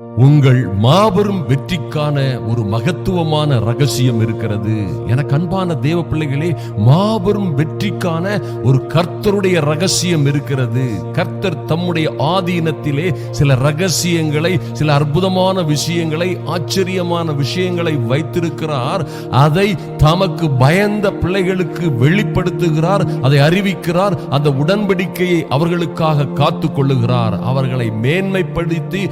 உங்கள் மாபெரும் வெற்றிக்கான ஒரு மகத்துவமான ரகசியம் இருக்கிறது. எனக்கு அன்பான தேவ பிள்ளைகளே மாபெரும் வெற்றிக்கான ஒரு கர்த்தருடைய ரகசியம் இருக்கிறது. கர்த்தர் தம்முடைய ஆதீனத்திலே சில ரகசியங்களை சில அற்புதமான விஷயங்களை ஆச்சரியமான விஷயங்களை வைத்திருக்கிறார். அதை தமக்கு பயந்த பிள்ளைகளுக்கு வெளிப்படுத்துகிறார் அதை அறிவிக்கிறார் அந்த உடன்படிக்கையை அவர்களுக்காக காத்து கொள்ளுகிறார் அவர்களை மேன்மைப்படுத்தி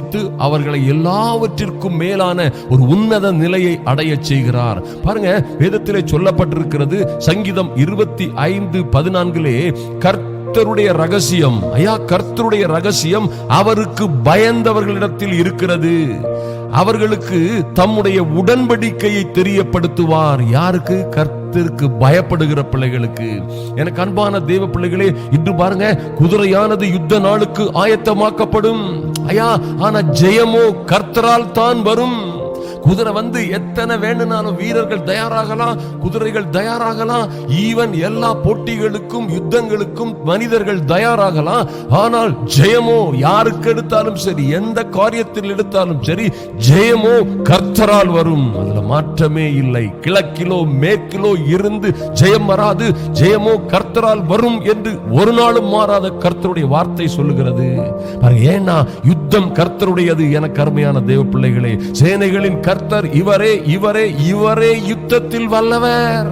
ஆசீர்வதித்து அவர்களை எல்லாவற்றிற்கும் மேலான ஒரு உன்னத நிலையை அடைய செய்கிறார். பாருங்க வேதத்திலே சொல்லப்பட்டிருக்கிறது சங்கீதம் இருபத்தி ஐந்து பதினான்கிலே கர்த்தருடைய ரகசியம். ஐயா கர்த்தருடைய ரகசியம் அவருக்கு பயந்தவர்களிடத்தில் இருக்கிறது. அவர்களுக்கு தம்முடைய உடன்படிக்கையை தெரியப்படுத்துவார். யாருக்கு? கர்த்தருக்கு பயப்படுகிற பிள்ளைகளுக்கு எனக்கு அன்பான தேவ பிள்ளைகளே இன்று பாருங்க குதிரையானது யுத்த நாளுக்கு ஆயத்தமாக்கப்படும். ஐயா ஆனா ஜெயமோ கர்த்தரால் தான் வரும். குதிரை வந்து எத்தனை வேணும்னாலும் வீரர்கள் தயாராகலாம் குதிரைகள் தயாராகலாம். ஈவன் எல்லா போட்டிகளுக்கும் யுத்தங்களுக்கும் மனிதர்கள் தயாராகலாம். ஆனால் ஜெயமோ யாருக்கு எடுத்தாலும் சரி எந்த காரியத்தில் எடுத்தாலும் சரி ஜெயமோ கர்த்தரால் வரும். அதுல மாற்றமே இல்லை. கிழக்கிலோ மேற்கிலோ இருந்து ஜெயம் வராது. ஜெயமோ கர்த்தரால் வரும் என்று ஒரு நாளும் மாறாத கர்த்தருடைய வார்த்தை சொல்லுகிறது. ஏன்னா யுத்தம் கர்த்தருடையது. என கருமையான தேவ பிள்ளைகளே சேனைகளின் கர்த்தர் இவரே இவரே இவரே யுத்தத்தில் வல்லவர்.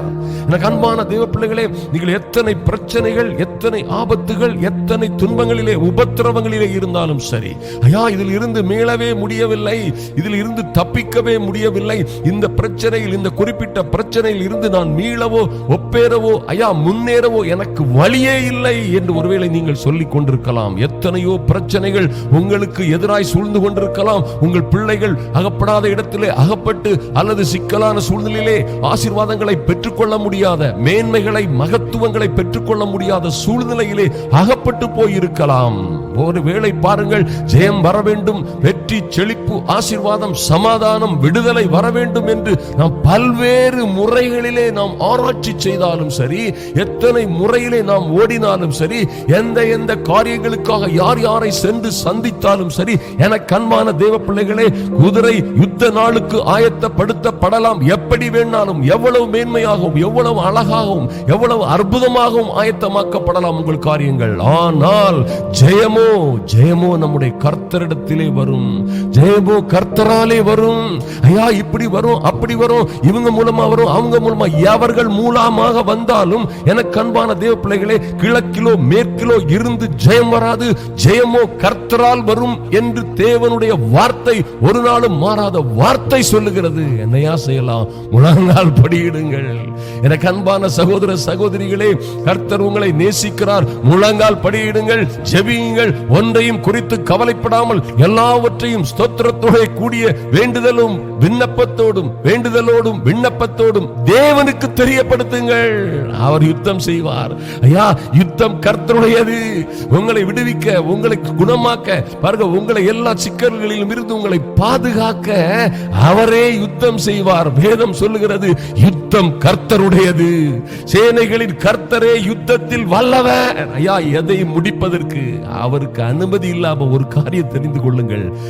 எனக்கு அன்பான தேவ பிள்ளைகளே நீங்கள் எத்தனை பிரச்சனைகள் எத்தனை ஆபத்துகள் எத்தனை துன்பங்களிலே உபத்திரவங்களிலே இருந்தாலும் சரி. ஐயா இதில் இருந்து மீளவே முடியவில்லை. இதில் இருந்து தப்பிக்கவே முடியவில்லை. இந்த பிரச்சனையில் இந்த குறிப்பிட்ட பிரச்சனையில் இருந்து நான் மீளவோ ஒப்பேறவோ ஐயா முன்னேறவோ எனக்கு வழியே இல்லை என்று ஒருவேளை நீங்கள் சொல்லிக் கொண்டிருக்கலாம். எத்தனையோ பிரச்சனைகள் உங்களுக்கு எதிராய் சூழ்ந்து கொண்டிருக்கலாம். உங்கள் பிள்ளைகள் அகப்படாத இடத்திலே அகப்பட்டு அல்லது சிக்கலான சூழ்நிலையிலே ஆசீர்வாதங்களை பெற்றுக்கொள்ள முடியும் முடியாத மேன்மைகளை மகத்துவங்களை பெற்றுக்கொள்ள முடியாத சூழ்நிலையிலே அகப்பட்டு போயிருக்கலாம். ஒருவேளை பாருங்கள் ஜெயம் வர வேண்டும் வெற்றி செழிப்பு ஆசிர்வாதம் சமாதானம் விடுதலை வர வேண்டும் என்று நாம் பல்வேறு முறைகளிலே நாம் ஆராய்ச்சி செய்தாலும் சரி எத்தனை முறையிலே நாம் ஓடினாலும் சரி எந்த எந்த காரியங்களுக்காக யார் யாரை சென்று சந்தித்தாலும் சரி என கண்மான தேவ பிள்ளைகளே குதிரை யுத்த நாளுக்கு ஆயத்தப்படுத்தப்படலாம். எப்படி வேணாலும் எவ்வளவு மேன்மையாகவும் எவ்வளவு அழகாகவும் எவ்வளவு அற்புதமாகவும் ஆயத்தமாக்கப்படலாம் உங்கள் காரியங்கள். ஆனால் ஜெயமோ ஜெயமோ நம்முடைய கர்த்தரிடத்திலே வரும். ஜெயமோ கர்த்தராலே வரும். ஐயா இப்படி வரும் அப்படி வரும். இவங்க மூலமா வரும் அவங்க மூலமா. எவர்கள் மூலமாக வந்தாலும் எனக்கு அன்பான தேவ பிள்ளைகளே கிழக்கிலோ மேற்கிலோ இருந்து ஜெயம் வராது. ஜெயமோ கர்த்தரால் வரும் என்று தேவனுடைய வார்த்தை ஒரு நாளும் மாறாத வார்த்தை சொல்லுகிறது. என்னையா செய்யலாம்? முழங்கால் படியிடுங்கள். எனக்கு அன்பான சகோதர சகோதரிகளே கர்த்தர் உங்களை நேசிக்கிறார். முழங்கால் படியிடுங்கள் ஜெபியுங்கள். ஒன்றையும் குறித்து கவலைப்படாமல் எல்லாவற்றையும் ஸ்தோத்திரத்தோட கூடிய வேண்டுதலும் விண்ணப்பத்தோடும் வேண்டுதலோடும் விண்ணப்பத்தோடும் தேவனுக்கு தெரியப்படுத்துங்கள். அவர் யுத்தம் செய்வார். ஐயா யுத்தம் கர்த்தருடையது. உங்களை விடுவிக்க உங்களை குணமாக்க பாருங்க உங்களை எல்லா சிக்கல்களிலும் இருந்து உங்களை பாதுகாக்க அவரே யுத்தம் செய்வார். வேதம் சொல்லுகிறது யுத்தம் கர்த்தருடையது. சேனைகளின் கர்த்தரே யுத்தத்தில் வல்லவர். ஐயா எதை முடிப்பதற்கு? அவருக்கு அனுமதி இல்லாம ஒரு காரியம் தெரிந்து கொள்ளுங்கள்.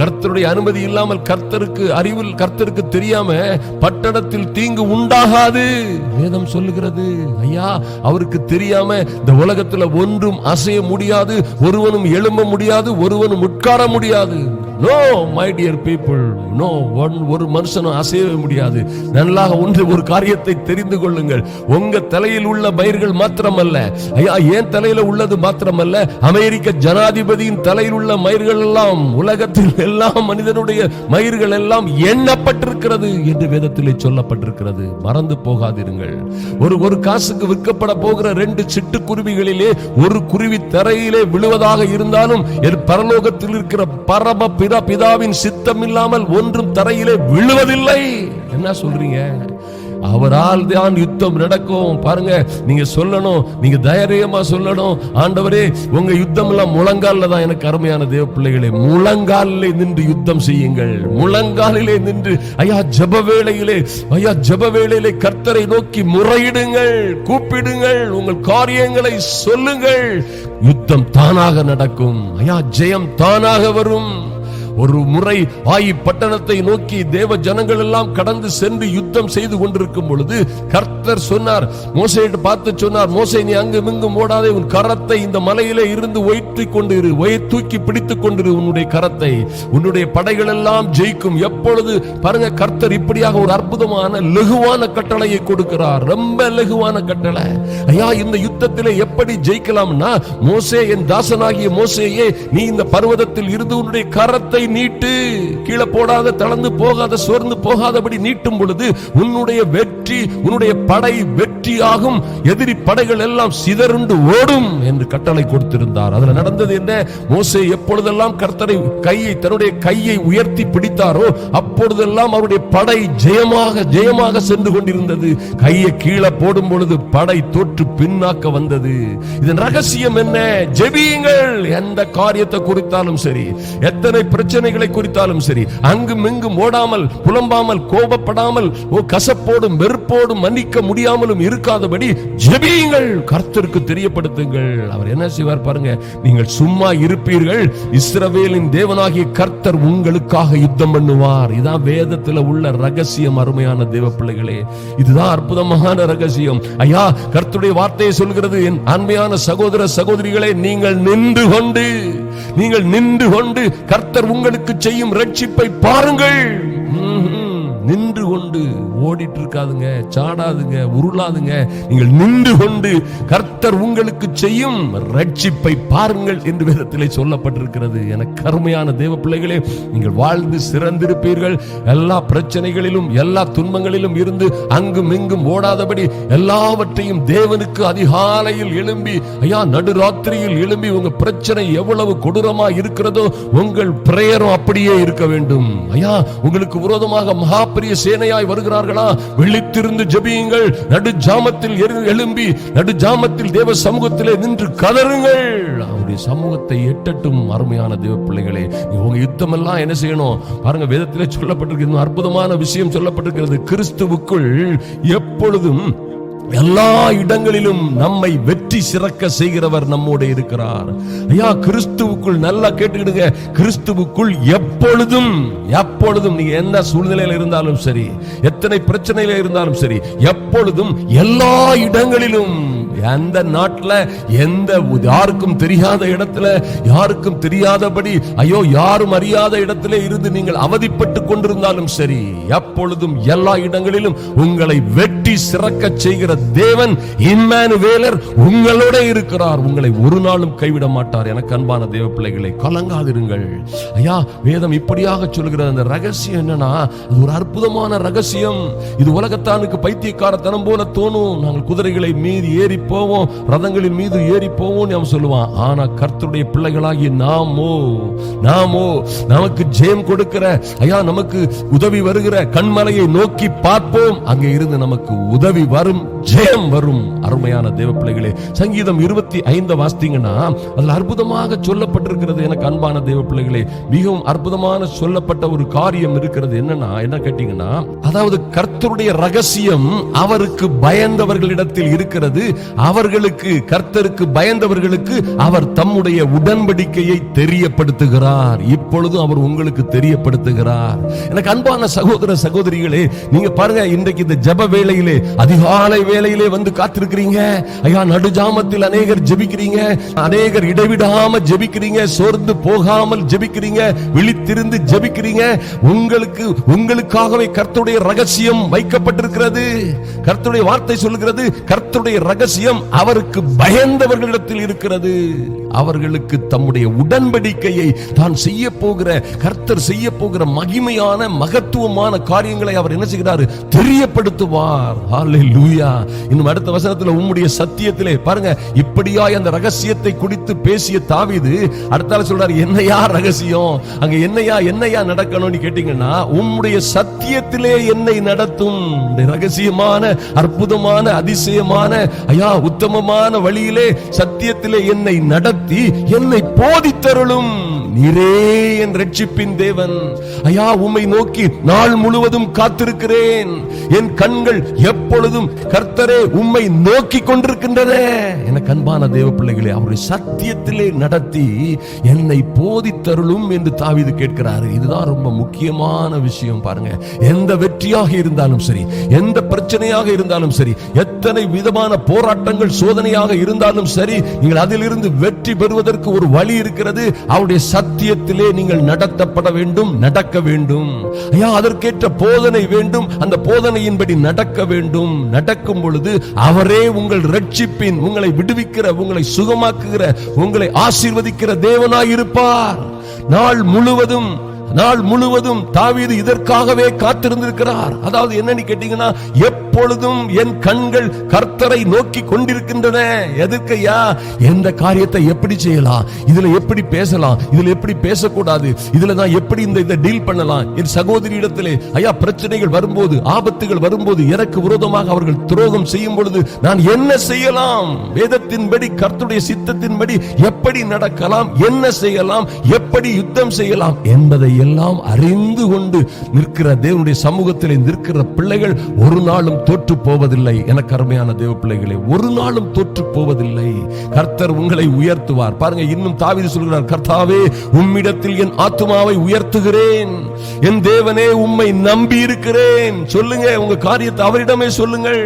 கர்த்தருடைய அனுமதி இல்லாமல் கர்த்தருக்கு அறிவில் கர்த்தருக்கு தெரியாம பட்டணத்தில் தீங்கு உண்டாகாது. வேதம் சொல்லுகிறது ஐயா அவருக்கு தெரியாம இந்த உலகத்துல ஒன்றும் அசைய முடியாது ஒருவனும் எழும்ப முடியாது ஒருவனும் உட்கார முடியாது. No my dear people no one ஒரு மனுஷனும் அசையவே முடியாது. நல்லாக ஒன்று ஒரு காரியத்தை தெரிந்து கொள்ளுங்கள். உங்க தலையில் உள்ள மயிர்கள் மாத்திரமல்ல. ஐயா ஏன் தலையில உள்ளது மாத்திரமல்ல. அமெரிக்க ஜனாதிபதியின் தலையில் உள்ள மயிர்கள் எல்லாம் உலகத்தில் எல்லா மனிதனுடைய மயிர்கள் எல்லாம் எண்ணப்பட்டிருக்கிறது என்று வேதத்திலே சொல்லப்பட்டிருக்கிறது. மறந்து போகாதிருங்கள். ஒரு ஒரு காசுக்கு விற்கப்பட போகிற ரெண்டு சிட்டுக்குருவிகளிலே ஒரு குருவி தரையிலே விழுவதாக இருந்தாலும் என் பரலோகத்தில் இருக்கிற பரம பிதா பிதாவின் சித்தம் இல்லாமல் ஒன்றும் தரையிலே விழுவதில்லை. என்ன சொல்றீங்க? அவரால் தான் யுத்தம் நடக்கும். பாருங்க நீங்க சொல்லணும் நீங்க தைரியமா சொல்லணும். ஆண்டவரே உங்க யுத்தம் எல்லாம் முழங்கால தான் எனக்கு அருமையான தேவ பிள்ளைகளே. முழங்காலிலே நின்று யுத்தம் செய்யுங்கள். முழங்காலிலே நின்று ஐயா ஜப வேளையிலே ஐயா ஜப வேளையிலே கர்த்தரை நோக்கி முறையிடுங்கள் கூப்பிடுங்கள் உங்கள் காரியங்களை சொல்லுங்கள். யுத்தம் தானாக நடக்கும். ஐயா ஜெயம் தானாக வரும். ஒரு முறை ஆயி பட்டணத்தை நோக்கி தேவ ஜனங்கள் எல்லாம் கடந்து சென்று யுத்தம் செய்து கொண்டிருக்கும் பொழுது கர்த்தர் சொன்னார் மோசையிட்டு பார்த்து சொன்னார் மோசை நீ அங்கும் இங்கும் ஓடாதே உன் கரத்தை இந்த மலையிலே இருந்து ஒயிற்றி கொண்டு இரு தூக்கி பிடித்துக் கொண்டிரு உன்னுடைய கரத்தை. உன்னுடைய படைகள் எல்லாம் ஜெயிக்கும். எப்பொழுது பாருங்க கர்த்தர் இப்படியாக ஒரு அற்புதமான லெகுவான கட்டளையை கொடுக்கிறார். ரொம்ப லெகுவான கட்டளை. ஐயா இந்த யுத்தத்திலே எப்படி ஜெயிக்கலாம்னா மோசே என் தாசனாகிய மோசேயே நீ இந்த பர்வதத்தில் இருந்து உன்னுடைய கரத்தை நீட்டு கீழே போடாத தளர்ந்து போகாத சோர்ந்து போகாதபடி நீட்டும் பொழுது உன்னுடைய வெற்றி வெற்றி உன்னுடைய படை வெற்றியாகும். எதிரி படைகள் எல்லாம் சிதறுண்டு ஓடும் என்று கட்டளை கொடுத்திருந்தார். அதுல நடந்தது என்ன? மோசே எப்பொழுதெல்லாம் கர்த்தரை கையை தன்னுடைய கையை உயர்த்தி பிடித்தாரோ அப்பொழுதெல்லாம் அவருடைய படை ஜெயமாக ஜெயமாக சென்று கொண்டிருந்தது. கையை கீழே போடும் பொழுது படை தோற்று பின்னாக்க வந்தது. இதன் ரகசியம் என்ன? ஜெபியுங்கள். எந்த காரியத்தை குறித்தாலும் சரி எத்தனை பிரச்சனைகளை குறித்தாலும் சரி அங்கும் இங்கும் ஓடாமல் புலம்பாமல் கோபப்படாமல் ஓ கசப்போடும் வெறுப்போடும் மன்னிக்க முடியாமலும் இருக்காதபடி ஜெபியுங்கள். கர்த்தருக்கு தெரியப்படுத்துங்கள். அவர் என்ன செய்வார் பாருங்க நீங்கள் சும்மா இருப்பீர்கள். இஸ்ரவேலின் தேவனாகிய கர்த்தர் உங்களுக்காக யுத்தம் பண்ணுவார். இதான் வேதத்துல உள்ள ரகசியம் அருமையான தேவ பிள்ளைகளே. இதுதான் அற்புதமான ரகசியம். ஐயா கர்த்தருடைய வார்த்தையை சொல்கிறது என் அன்மையான சகோதர சகோதரிகளே நீங்கள் நின்று கொண்டு நீங்கள் நின்று கொண்டு கர்த்தர் உங்களுக்கு செய்யும் ரட்சிப்பை பாருங்கள். நின்று கொண்டு ஓடிட்டு இருக்காதுங்க சாடாதுங்க உருளாதுங்க. நீங்கள் நின்று கொண்டு கர்த்தர் உங்களுக்கு செய்யும் ரட்சிப்பை பாருங்கள் என்று விதத்திலே சொல்லப்பட்டிருக்கிறது. என கருமையான தேவ பிள்ளைகளே நீங்கள் வாழ்ந்து சிறந்திருப்பீர்கள். எல்லா பிரச்சனைகளிலும் எல்லா துன்பங்களிலும் இருந்து அங்கும் இங்கும் ஓடாதபடி எல்லாவற்றையும் தேவனுக்கு அதிகாலையில் எழும்பி ஐயா நடுராத்திரியில் எழும்பி உங்க பிரச்சனை எவ்வளவு கொடூரமா இருக்கிறதோ உங்கள் பிரேயரும் அப்படியே இருக்க வேண்டும். ஐயா உங்களுக்கு விரோதமாக மகா பெரிய சேனையாய் வருகிறார்களா? விழித்திருந்து ஜபியுங்கள். நடு ஜாமத்தில் எழும்பி நடு ஜாமத்தில் தேவ சமூகத்திலே நின்று கதறுங்கள். அவருடைய சமூகத்தை எட்டட்டும் அருமையான தேவ பிள்ளைகளே. உங்க யுத்தம் எல்லாம் என்ன செய்யணும்? பாருங்க வேதத்திலே சொல்லப்பட்டிருக்கிறது அற்புதமான விஷயம் சொல்லப்பட்டிருக்கிறது. கிறிஸ்துவுக்குள் எப்பொழுதும் எல்லா இடங்களிலும் நம்மை வெற்றி சிறக்க செய்கிறவர் நம்மோடு இருக்கிறார். ஐயா கிறிஸ்துவுக்குள் நல்லா கேட்டுக்கிடுங்க. கிறிஸ்துவுக்குள் எப்பொழுதும் எப்பொழுதும் நீங்க எந்த சூழ்நிலையில இருந்தாலும் சரி எத்தனை பிரச்சனையில இருந்தாலும் சரி எப்பொழுதும் எல்லா இடங்களிலும் எந்த நாட்டில் எந்த யாருக்கும் தெரியாத இடத்துல யாருக்கும் தெரியாதபடி ஐயோ யாரும் அறியாத இடத்துல இருந்து நீங்கள் அவதிப்பட்டு கொண்டிருந்தாலும் சரி எப்பொழுதும் எல்லா இடங்களிலும் உங்களை வெட்டி சிறக்க செய்கிற தேவன் இம்மானுவேலர் உங்களோட இருக்கிறார். உங்களை ஒரு நாளும் கைவிட மாட்டார். எனக்கு அன்பான தேவ பிள்ளைகளை கலங்காதிருங்கள். ஐயா வேதம் இப்படியாக சொல்கிற அந்த ரகசியம் என்னன்னா அது ஒரு அற்புதமான ரகசியம். இது உலகத்தானுக்கு பைத்தியக்காரத்தனம் போல தோணும். நாங்கள் குதிரைகளை மீறி ஏறி போவோம் ரதங்களின் மீது ஏறி போவோம் அவன் சொல்லுவான். ஆனா கர்த்தருடைய பிள்ளைகளாகி நாமோ நாமோ நமக்கு ஜெயம் கொடுக்கிற ஐயா நமக்கு உதவி வருகிற கண்மலையை நோக்கி பார்ப்போம். அங்கே இருந்து நமக்கு உதவி வரும் ஜெயம் வரும். அருமையான தேவ பிள்ளைகளே சங்கீதம் இருபத்தி ஐந்து வாசித்தீங்கன்னா அதுல அற்புதமாக சொல்லப்பட்டிருக்கிறது எனக்கு அன்பான தேவ பிள்ளைகளே. மிகவும் அற்புதமான சொல்லப்பட்ட ஒரு காரியம் இருக்கிறது என்னன்னா என்ன கேட்டீங்கன்னா அதாவது கர்த்தருடைய ரகசியம் அவருக்கு பயந்தவர்களிடத்தில் இருக்கிறது அவர்களுக்கு கர்த்தருக்கு பயந்தவர்களுக்கு அவர் தம்முடைய உடன்படிக்கையை தெரியப்படுத்துகிறார். இப்பொழுதும் அவர் உங்களுக்கு தெரியப்படுத்துகிறார். எனக்கு அன்பான சகோதர சகோதரிகளே நீங்க பாருங்க இன்றைக்கு இந்த ஜெப வேளையிலே அதிகாலை வேளையிலே வந்து காத்திருக்கிறீங்க. ஐயா நடுஜாமத்தில் அநேகர் ஜெபிக்கிறீங்க. அநேகர் இடைவிடாம ஜெபிக்கிறீங்க. சோர்ந்து போகாமல் ஜெபிக்கிறீங்க. விழித்திருந்து ஜெபிக்கிறீங்க. உங்களுக்கு உங்களுக்காகவே கர்த்தருடைய ரகசியம் வைக்கப்பட்டிருக்கிறது. கர்த்தருடைய வார்த்தை சொல்லுகிறது. கர்த்தருடைய ரகசியம் அவருக்கு பயந்தவர்களிடத்தில் இருக்கிறது. அவர்களுக்கு தம்முடைய உடன்படிக்கையை தான் செய்ய போகிற கர்த்தர் செய்ய போகிற மகிமையான மகத்துவமான காரியங்களை அவர் என்ன செய்கிறார்? தெரியப்படுத்துவார். இன்னும் அடுத்த வசனத்தில் உம்முடைய சத்தியத்திலே பாருங்க இப்படியா அந்த ரகசியத்தை குறித்து பேசிய தாவீது அடுத்தால சொல்றாரு என்னையா ரகசியம்? அங்க என்னையா என்னையா நடக்கணும்னு கேட்டீங்கன்னா உம்முடைய சத்தியத்திலே என்னை நடத்தும். ரகசியமான அற்புதமான அதிசயமான ஐயா உத்தமமான வழியிலே சத்தியத்திலே என்னை நடத்தி என்னை போதித்தருளும். நீரே என் ரட்சிப்பின் தேவன். ஐயா உம்மை நோக்கி நாள் முழுவதும் காத்திருக்கிறேன். என் கண்கள் எப்பொழுதும் கர்த்தரே உம்மை நோக்கி கொண்டிருக்கின்றன. என கண்பான தேவ பிள்ளைகளே அவருடைய சத்தியத்திலே நடத்தி என்னை போதித்தருளும் என்று தாவிது கேட்கிறாரு. இதுதான் ரொம்ப முக்கியமான விஷயம் பாருங்க. எந்த வெற்றியாக இருந்தாலும் சரி எந்த பிரச்சனையாக இருந்தாலும் சரி எத்தனை விதமான போராட்டம் போராட்டங்கள் சோதனையாக இருந்தாலும் சரி நீங்கள் அதிலிருந்து வெற்றி பெறுவதற்கு ஒரு வழி இருக்கிறது. அவருடைய சத்தியத்திலே நீங்கள் நடத்தப்பட வேண்டும் நடக்க வேண்டும். ஐயா அதற்கேற்ற போதனை வேண்டும். அந்த போதனையின்படி நடக்க வேண்டும். நடக்கும் பொழுது அவரே உங்கள் ரட்சிப்பின் உங்களை விடுவிக்கிற உங்களை சுகமாக்குகிற உங்களை ஆசீர்வதிக்கிற தேவனாய் இருப்பார் நாள் முழுவதும் நாள் முழுவதும் தாவீது இதற்காகவே காத்திருந்திருக்கிறார். அதாவது என்னன்னு கேட்டீங்கன்னா எப்பொழுதும் என் கண்கள் கர்த்தரை நோக்கி கொண்டிருக்கின்றன. எதற்கையா எந்த காரியத்தை எப்படி செய்யலாம்? இதுல எப்படி பேசலாம்? இதுல எப்படி பேசக்கூடாது? இதுல நான் எப்படி இந்த இதை டீல் பண்ணலாம்? என் சகோதரி இடத்திலே ஐயா பிரச்சனைகள் வரும்போது ஆபத்துகள் வரும்போது எனக்கு விரோதமாக அவர்கள் துரோகம் செய்யும் பொழுது நான் என்ன செய்யலாம்? வேதத்தின்படி கர்த்தருடைய சித்தத்தின்படி எப்படி நடக்கலாம்? என்ன செய்யலாம்? எப்படி யுத்தம் செய்யலாம்? என்பதை எல்லாம் அறிந்து கொண்டு நிற்கிற தேவனுடைய சமூகத்தில் நிற்கிற பிள்ளைகள் ஒரு நாளும் தோற்று போவதில்லை. என கருமையான தேவ பிள்ளைகளே ஒரு நாளும் தோற்று போவதில்லை. கர்த்தர் உங்களை உயர்த்துவார். பாருங்க இன்னும் தாவீது சொல்கிறார் கர்த்தாவே உம்மிடத்தில் என் ஆத்மாவை உயர்த்துகிறேன். என் தேவனே உம்மை நம்பி இருக்கிறேன் சொல்லுங்க உங்க காரியத்தை அவரிடமே சொல்லுங்கள்.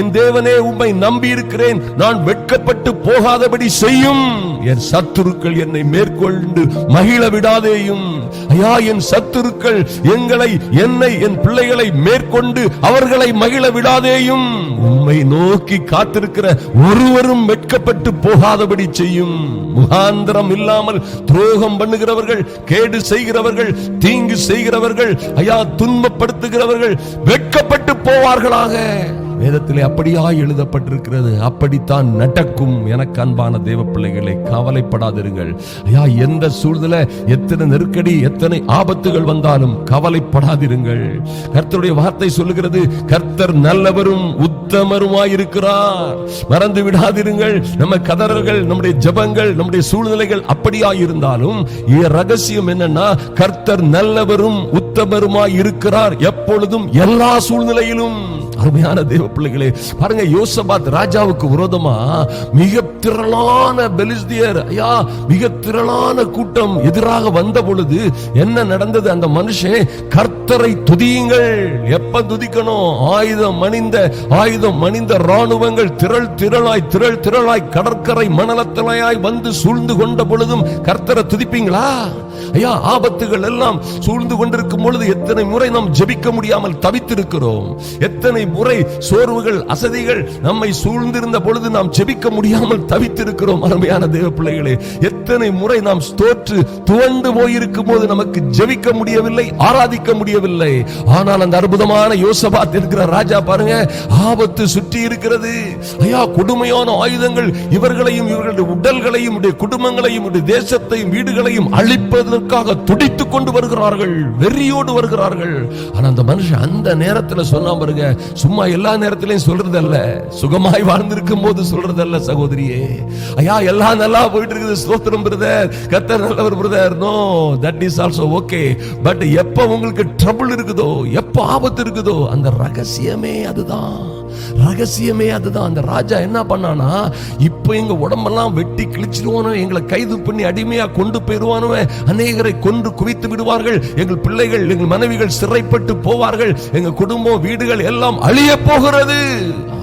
என் தேவனே உம்மை நம்பி இருக்கிறேன் நான் வெட்கப்பட்டு போகாதபடி செய்யும். என் சத்துருக்கள் என்னை மேற்கொண்டு மகிழ விடாதேயும். ஐயா என் சத்துருக்கள் எங்களை என்னை என் பிள்ளைகளை மேற்கொண்டு அவர்களை மகிழ விடாதேயும். உம்மை நோக்கி காத்திருக்கிற ஒருவரும் வெட்கப்பட்டு போகாதபடி செய்யும். முகாந்திரம் இல்லாமல் துரோகம் பண்ணுகிறவர்கள் கேடு செய்கிறவர்கள் தீங்கு செய்கிறவர்கள் ஐயா துன்பப்படுத்துகிறவர்கள் வெட்கப்பட்டு போவார்களாக. வேதத்திலே அப்படியா எழுதப்பட்டிருக்கிறது. அப்படித்தான் நடக்கும் எனக்கு அன்பான தேவ பிள்ளைகளை கவலைப்படாதிருங்கள். ஐயா எந்த சூழ்நிலை எத்தனை நெருக்கடி எத்தனை ஆபத்துகள் வந்தாலும் கவலைப்படாதிருங்கள். கர்த்தருடைய வார்த்தை சொல்லுகிறது கர்த்தர் நல்லவரும் உத்தமருமாயிருக்கிறார். மறந்து விடாதிருங்கள். நம்ம கதறல்கள் நம்முடைய ஜெபங்கள் நம்முடைய சூழ்நிலைகள் அப்படியா இருந்தாலும் ரகசியம் என்னன்னா கர்த்தர் நல்லவரும் உத்தமருமாய் இருக்கிறார் எப்பொழுதும் எல்லா சூழ்நிலையிலும். அருமையான தேவ பிள்ளைகளே பாருங்க யோசபாத் ராஜாவுக்கு விரோதமா மிக திரளான பெலிஸ்தியர் ஐயா மிக திரளான கூட்டம் எதிராக வந்த பொழுது என்ன நடந்தது? அந்த மனுஷன் கர்த்தரை துதியுங்கள். எப்ப துதிக்கணும்? ஆயுதம் மணிந்த ஆயுதம் மணிந்த ராணுவங்கள் திரள் திரளாய் திரள் திரளாய் கடற்கரை மணலத்தலையாய் வந்து சூழ்ந்து கொண்ட பொழுதும் கர்த்தரை துதிப்பீங்களா? ஐயா ஆபத்துகள் எல்லாம் சூழ்ந்து கொண்டிருக்கும் பொழுது எத்தனை முறை நாம் ஜெபிக்க முடியாமல் தவித்திருக்கிறோம்? எத்தனை முறை சோர்வுகள் அசதிகள் நம்மை சூழ்ந்திருந்த பொழுது நாம் ஜெபிக்க முடியாமல் தவித்திருக்கிறோம் அருமையான தேவ பிள்ளைகளே. எத்தனை முறை நாம் தோற்று துவண்டு போயிருக்கும் போது நமக்கு ஜெபிக்க முடியவில்லை ஆராதிக்க முடியவில்லை. ஆனால் அந்த அற்புதமான யோசபாத் இருக்கிற ராஜா பாருங்க ஆபத்து சுற்றி இருக்கிறது. ஐயா கொடுமையான ஆயுதங்கள் இவர்களையும் இவர்களுடைய உடல்களையும் குடும்பங்களையும் தேசத்தையும் வீடுகளையும் அழிப்பதற்காக துடித்துக் கொண்டு வருகிறார்கள் வெறியோடு வருகிறார்கள். ஆனா அந்த மனுஷன் அந்த நேரத்துல சொன்னா பாருங்க சும்மா எல்லா நேரத்திலையும் சொல்றதல்ல. சுகமாய் வாழ்ந்திருக்கும் போது சொல்றதல்ல சகோதரியே. ஐயா எல்லாம் நல்லா போயிட்டு இருக்குது ஸ்தோத்திரம் பிரதர் கத்தர் நல்லவர் brother no that is also okay but எப்ப உங்களுக்கு ட்ரபிள் இருக்குதோ எப்ப ஆபத்து இருக்குதோ அந்த ரகசியமே அதுதான். ரகசியமே அதுதான். அந்த ராஜா என்ன பண்ணானா இப்போ எங்க உடம்பெல்லாம் வெட்டி கிழிச்சிடுவானோ எங்களை கைது பண்ணி அடிமையா கொண்டு போயிடுவானோ அநேகரை கொன்று குவித்து விடுவார்கள். எங்கள் பிள்ளைகள் எங்கள் மனைவிகள் சிறைப்பட்டு போவார்கள். எங்க குடும்பம் வீடுகள் எல்லாம் அழிய போகிறது.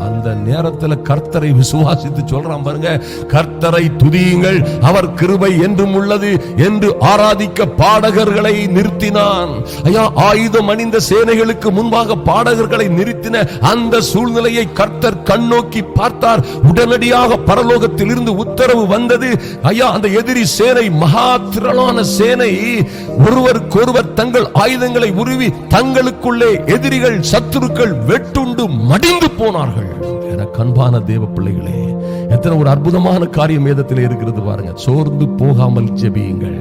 அந்த நேரத்தில் கர்த்தரை விசுவாசித்து சொல்றான் பாருங்க கர்த்தரை துதியுங்கள். அவர் கிருபை என்றும் உள்ளது என்று ஆராதிக்க பாடகர்களை நிறுத்தினான். ஐயா ஆயுதம் அணிந்த சேனைகளுக்கு முன்பாக பாடகர்களை நிறுத்தின அந்த சூழ்நிலை சூழ்நிலையை கர்த்தர் கண்ணோக்கி பார்த்தார். உடனடியாக பரலோகத்தில் இருந்து உத்தரவு வந்தது. ஐயா அந்த எதிரி சேனை மகா திரளான சேனை ஒருவருக்கொருவர் தங்கள் ஆயுதங்களை உருவி தங்களுக்குள்ளே எதிரிகள் சத்துருக்கள் வெட்டுண்டு மடிந்து போனார்கள். என கண்பான தேவ பிள்ளைகளே எத்தனை ஒரு அற்புதமான காரியம் வேதத்தில் இருக்கிறது பாருங்க. சோர்ந்து போகாமல் ஜெபியுங்கள்.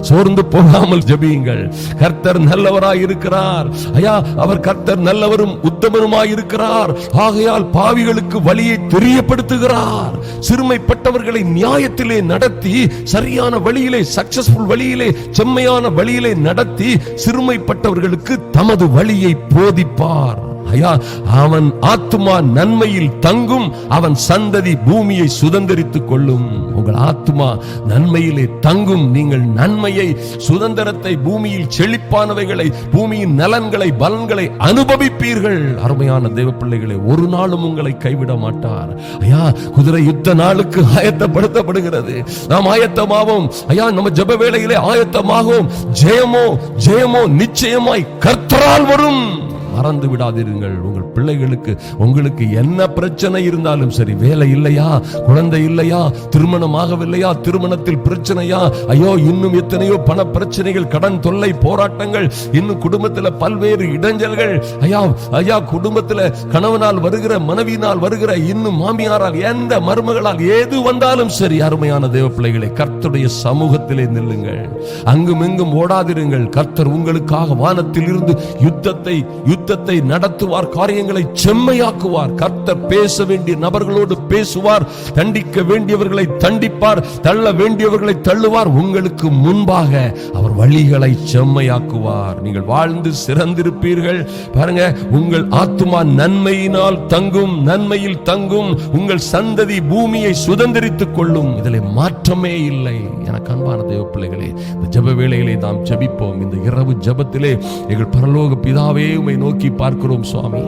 சோர்ந்து போகாமல் ஜெபியுங்கள். கர்த்தர் நல்லவராய் இருக்கிறார். ஐயா அவர் கர்த்தர் நல்லவரும் உத்தமனுமாய் இருக்கிறார். ஆகையால் பாவிகளுக்கு வழியை தெரியப்படுத்துகிறார். சிறுமைப்பட்டவர்களை நியாயத்திலே நடத்தி சரியான வழியிலே சக்சஸ்ஃபுல் வழியிலே செம்மையான வழியிலே நடத்தி சிறுமைப்பட்டவர்களுக்கு தமது வழியை போதிப்பார். ஐயா அவன் ஆத்மா நன்மையில் தங்கும் அவன் சந்ததி பூமியை சுதந்தரித்துக் கொள்ளும். உங்கள் ஆத்மா நன்மையிலே தங்கும் நீங்கள் நன்மையை சுதந்திரத்தை பூமியில் செழிப்பானவைகளை பூமியின் நலன்களை பலன்களை அனுபவிப்பீர்கள். அருமையான தேவ பிள்ளைகளை ஒரு நாளும் உங்களை கைவிட மாட்டார். ஐயா குதிரை யுத்த நாளுக்கு ஆயத்தப்படுத்தப்படுகிறது. நாம் ஆயத்தமாவோம். ஐயா நம்ம ஜப வேளையிலே ஆயத்தமாகவும் ஜெயமோ ஜெயமோ நிச்சயமாய் கர்த்தரால் வரும். மறந்து விடாதீர்கள். உங்கள் பிள்ளைகளுக்கு உங்களுக்கு என்ன பிரச்சனை இருந்தாலும் சரி வேலை இல்லையா? குழந்தை இல்லையா? திருமணம் ஆகவில்லையா? திருமணத்தில் பிரச்சனையா? ஐயோ இன்னும் எத்தனையோ பண பிரச்சனைகள் கடன் தொல்லை போராட்டங்கள் இன்னும் குடும்பத்தில் பல்வேறு இடைஞ்சல்கள். ஐயா ஐயா குடும்பத்தில் கணவனால் வருகிற மனைவியினால் வருகிற இன்னும் மாமியாரால் எந்த மருமகளால் ஏது வந்தாலும் சரி அருமையான தேவ பிள்ளைகளை கர்த்தருடைய சமூகத்திலே நில்லுங்கள். அங்கும் எங்கும் ஓடாதிருங்கள். கர்த்தர் உங்களுக்காக வானத்தில் இருந்து யுத்தத்தை யுத்தத்தை நடத்துவார் காரியங்களை செம்மையாக்குவார். கர்த்தர் பேச வேண்டிய நபர்களோடு பேசுவார் தண்டிக்க வேண்டியவர்களை தண்டிப்பார் தள்ள வேண்டியவர்களை தள்ளுவார். உங்களுக்கு முன்பாக அவர் வழிகளை செம்மையாக்குவார். நீங்கள் வாழ்ந்து சிறந்திருப்பீர்கள். பாருங்க உங்கள் ஆத்மா நன்மையினால் தங்கும் நன்மையில் தங்கும். உங்கள் சந்ததி பூமியை சுதந்திரித்துக் கொள்ளும். இதில் மாற்றமே இல்லை. எனக்கு அன்பான தேவ பிள்ளைகளே இந்த ஜப வேளையிலே நாம் ஜபிப்போம். இந்த இரவு ஜபத்திலே எங்கள் பரலோக பிதாவே உமை நோக்கி பார்க்கிறோம் சுவாமி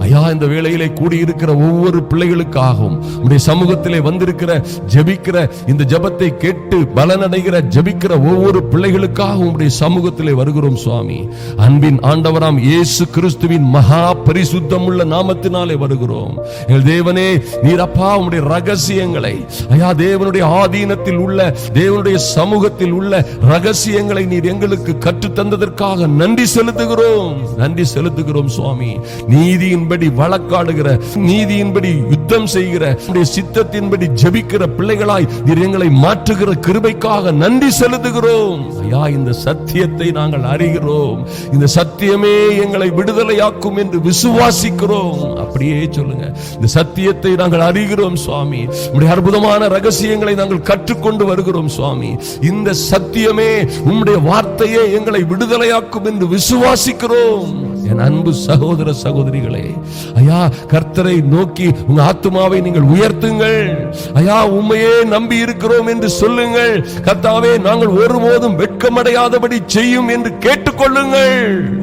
ஐயா இந்த வேளையிலே கூடியிருக்கிற ஒவ்வொரு பிள்ளைகளுக்காகவும் உடைய சமூகத்திலே வந்திருக்கிற ஜபிக்கிற இந்த ஜபத்தை கேட்டு பலனடைகிற ஜபிக்கிற ஒவ்வொரு பிள்ளைகளுக்காகவும் உடைய சமூகத்திலே வருகிறோம் சுவாமி. அன்பின் ஆண்டவராம் இயேசு கிறிஸ்துவின் மகா பரிசுத்தம் உள்ள நாமத்தினாலே வருகிறோம். எங்கள் தேவனே நீர் அப்பா உடைய ரகசியங்களை ஐயா தேவனுடைய ஆதீனத்தில் உள்ள தேவனுடைய சமூகத்தில் உள்ள ரகசியங்களை நீர் எங்களுக்கு கற்றுத்தந்ததற்காக நன்றி செலுத்துகிறோம். நன்றி செலுத்துகிறோம் சுவாமி. நீ நீதியின்படி வழக்காடுகிற நீதியின்படி யுத்தம் செய்கிற சித்தத்தின்படி ஜபிக்கிற பிள்ளைகளாய் எங்களை மாற்றுகிற கிருபைக்காக நன்றி செலுத்துகிறோம். ஐயா இந்த சத்தியத்தை நாங்கள் அறிகிறோம். இந்த சத்தியமே எங்களை விடுதலையாக்கும் என்று விசுவாசிக்கிறோம். அப்படியே சொல்லுங்க. இந்த சத்தியத்தை நாங்கள் அறிகிறோம் சுவாமி. உம்முடைய அற்புதமான ரகசியங்களை நாங்கள் கற்றுக்கொண்டு வருகிறோம் சுவாமி. இந்த சத்தியமே உம்முடைய வார்த்தையே எங்களை விடுதலையாக்கும் என்று விசுவாசிக்கிறோம். என் அன்பு சகோதர சகோதரிகளே ஐயா கர்த்தரை நோக்கி உங்க ஆத்துமாவை நீங்கள் உயர்த்துங்கள். ஐயா உண்மையே நம்பி இருக்கிறோம் என்று சொல்லுங்கள். கர்த்தாவே நாங்கள் ஒருபோதும் வெட்கமடையாதபடி செய்யும் என்று கேட்டுக்கொள்ளுங்கள்.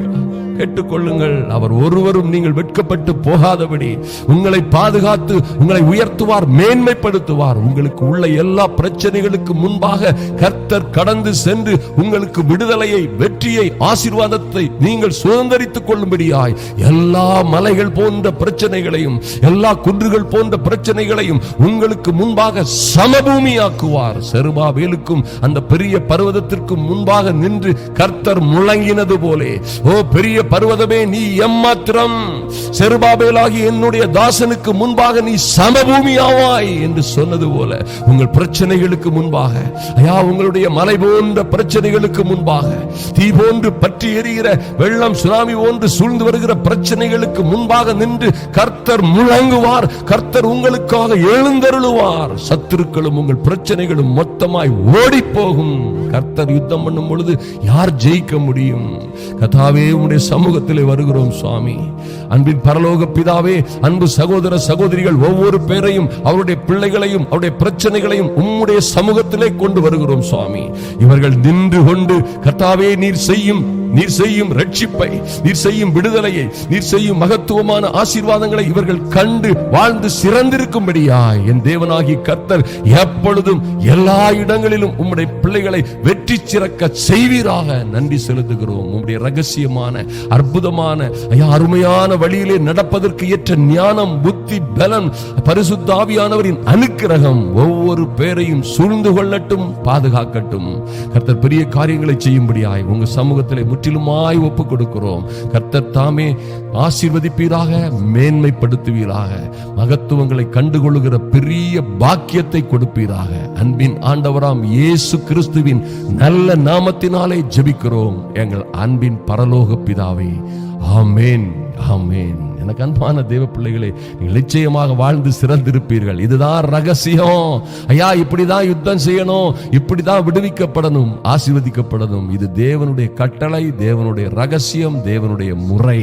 கேட்டுக்கொள்ளுங்கள். அவர் ஒருவரும் நீங்கள் வெட்கப்பட்டு போகாதபடி உங்களை பாதுகாத்து உங்களை உயர்த்துவார் மேன்மைப்படுத்துவார். உங்களுக்கு உள்ள எல்லா பிரச்சனைகளுக்கு முன்பாக கர்த்தர் கடந்து சென்று உங்களுக்கு விடுதலையை வெற்றியை ஆசீர்வாதத்தை நீங்கள் சுதந்திரித்துக் கொள்ளும்படியாய் எல்லா மலைகள் போன்ற பிரச்சனைகளையும் எல்லா குன்றுகள் போன்ற பிரச்சனைகளையும் உங்களுக்கு முன்பாக சமபூமியாக்குவார். செருபாவேலுக்கும் அந்த பெரிய பர்வதத்திற்கும் முன்பாக நின்று கர்த்தர் முழங்கினது போலே ஓ பெரிய பர்வதமே நீ எம்மாத்திரம். செருபாபேலாகி என்னுடைய தாசனுக்கு முன்பாக நீ சமபூமியாவாய் என்று சொன்னது போல உங்கள் பிரச்சனைகளுக்கு முன்பாக ஐயா உங்களுடைய மலை போன்ற பிரச்சனைகளுக்கு முன்பாக தீ போன்று பற்றி எரிகிற வெள்ளம் சுனாமி போன்று சூழ்ந்து வருகிற பிரச்சனைகளுக்கு முன்பாக நின்று கர்த்தர் முழங்குவார் கர்த்தர் உங்களுக்காக எழுந்தருளுவார். சத்துருக்களும் உங்கள் பிரச்சனைகளும் மொத்தமாய் ஓடி போகும் கர்த்தர் யுத்தம் பண்ணும் பொழுது யார் ஜெயிக்க முடியும்? கதாவே உடைய சமூகத்திலே வருகிறோம் சுவாமி. அன்பின் பரலோக பிதாவே அன்பு சகோதர சகோதரிகள் ஒவ்வொரு பேரையும் அவருடைய பிள்ளைகளையும் அவருடைய பிரச்சனைகளையும் உம்முடைய சமூகத்திலே கொண்டு வருகிறோம் சுவாமி. இவர்கள் நின்று கொண்டு கர்த்தாவே நீர் செய்யும் நீர் செய்யும் ரட்சிப்பை நீர் செய்யும் விடுதலையை நீர் செய்யும் மகத்துவமான ஆசீர்வாதங்களை இவர்கள் கண்டு வாழ்ந்து சிறந்திருக்கும்படியாய் என் தேவனாகி கர்த்தர் எப்பொழுதும் எல்லா இடங்களிலும் உம்முடைய பிள்ளைகளை வெற்றி சிறக்க செய்வீராக நன்றி செலுத்துகிறோம். உம்முடைய ரகசியமான அற்புதமான ஐயா அருமையான வழியிலே நடப்பதற்கு ஏற்ற ஞானம் புத்தி பலன் பரிசுத்தாவியானவரின் அனுக்கிரகம் ஒவ்வொரு பேரையும் சூழ்ந்து கொள்ளட்டும் பாதுகாக்கட்டும். கர்த்தர் பெரிய காரியங்களை செய்யும்படியாய் உங்க சமூகத்திலே முற்றிலுமாய் ஒப்பு கொடுக்கிறோம் கர்த்தர் தாமே ஆசீர்வதிப்பீராக மேன்மைப்படுத்துவீராக மகத்துவங்களை கண்டுகொள்ளுகிற பெரிய பாக்கியத்தை கொடுப்பீராக. அன்பின் ஆண்டவராம் இயேசு கிறிஸ்துவின் நல்ல நாமத்தினாலே ஜெபிக்கிறோம். எங்கள் அன்பின் பரலோக பிதாவே. ஆமேன் ஆமேன். எனக்கு அன்பான தேவ பிள்ளைகளே நீங்கள் நிச்சயமாக வாழ்ந்து சிறந்திருப்பீர்கள். இதுதான் ரகசியம். ஐயா இப்படிதான் யுத்தம் செய்யணும். இப்படிதான் விடுவிக்கப்படணும். ஆசீர்வதிக்கப்படணும். இது தேவனுடைய கட்டளை தேவனுடைய ரகசியம் தேவனுடைய முறை.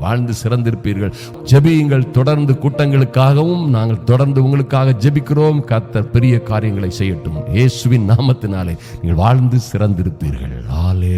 வாழ்ந்து சிறந்திருப்பீர்கள். ஜெபியுங்கள். தொடர்ந்து கூட்டங்களுக்காகவும் நாங்கள் தொடர்ந்து உங்களுக்காக ஜெபிக்கிறோம். கத்தர் பெரிய காரியங்களை செய்யட்டும். இயேசுவின் நாமத்தினாலே நீங்கள் வாழ்ந்து சிறந்திருப்பீர்கள். ஆலே